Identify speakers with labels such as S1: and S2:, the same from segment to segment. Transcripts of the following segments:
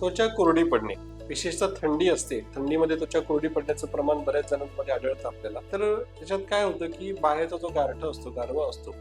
S1: त्वचा कोरडी पडणे. विशेषतः थंडी असते. थंडीमध्ये त्वचा कोरडी पडण्याचं प्रमाण बऱ्याच जणांमध्ये आढळतं आपल्याला. तर त्याच्यात काय होतं की बाहेरचा जो गारठा असतो गारवा असतो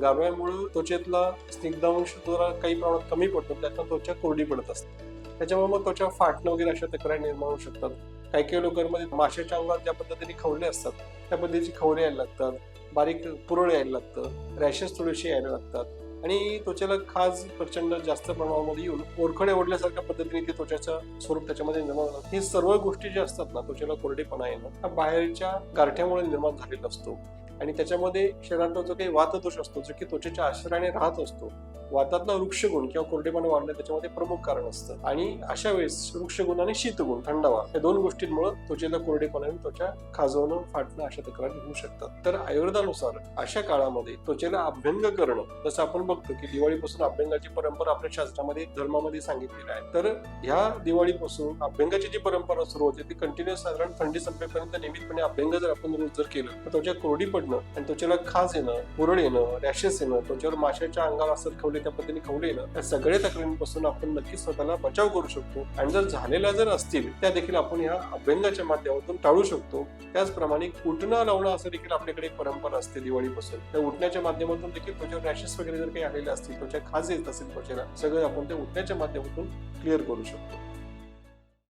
S1: गारव्यामुळे त्वचेतला स्निग्धांश जरा काही प्रमाणात कमी पडतो. त्यातनं त्वचा कोरडी पडत असते. त्याच्यामुळे मग त्वचा फाटणं वगैरे अशा तक्रारी निर्माण होऊ शकतात. काही काही लोकांमध्ये माशाच्या अंगात ज्या पद्धतीने खवले असतात त्या पद्धतीची खवले यायला लागतात. बारीक पुरळ यायला लागतं. रॅशेस थोडेसे यायला लागतात. आणि त्वचेला खाज प्रचंड जास्त प्रमाणामध्ये येऊन ओरखडे ओढल्यासारख्या पद्धतीने ते त्वचेचं स्वरूप त्याच्यामध्ये निर्माण होतात ही सर्व गोष्टी ज्या असतात ना त्वचेला कोरडेपणा येणं हा बाहेरच्या गारठ्यामुळे निर्माण झालेला असतो. आणि त्याच्यामध्ये शरीरातला जो काही वातदोष असतो जो की त्वचेच्या आश्रयाने राहत असतो वातातला वृक्षगुण किंवा कोरडेपणा वाढणं त्याच्यामध्ये प्रमुख कारण असतं. आणि अशा वेळेस वृक्षगुण आणि शीतगुण थंडावा या दोन गोष्टींमुळे त्वचेला कोरडेपणा आणि त्वचा खाजवणं फाटणं अशा तक्रारी होऊ शकतात. तर आयुर्वेदानुसार अशा काळामध्ये त्वचेला अभ्यंग करणं जसं आपण बघतो की दिवाळीपासून अभ्यंगाची परंपरा आपल्या शास्त्रामध्ये धर्मामध्ये सांगितलेली आहे. तर ह्या दिवाळीपासून अभ्यंगाची जी परंपरा सुरू होते ती कंटिन्युअस साधारण थंडी संपेपर्यंत नियमितपणे अभ्यंग जर आपण रोज जर केलं तर त्वचा कोरडी पडणं आणि त्वचेला खाज येणं पुरळ येणं रॅशेस येणं त्वचेवर माशाच्या अंगावर असत खवले त्या पद्धतीने खवले ना त्या सगळ्या तक्रारींपासून आपण नक्कीच स्वतःला बचाव करू शकतो. आणि जर झालेल्या जर असतील त्या देखील आपण ह्या अभ्यंगाच्या माध्यमातून टाळू शकतो. त्याचप्रमाणे उठणं लावणं असं देखील आपल्याकडे एक परंपरा असते दिवाळीपासून. त्या उठण्याच्या माध्यमातून देखील त्वचेवर रॅशेस वगैरे जर काही आलेले असतील त्वचा खाज येत असेल त्वचेला सगळं आपण ते उठण्याच्या माध्यमातून क्लिअर करू शकतो.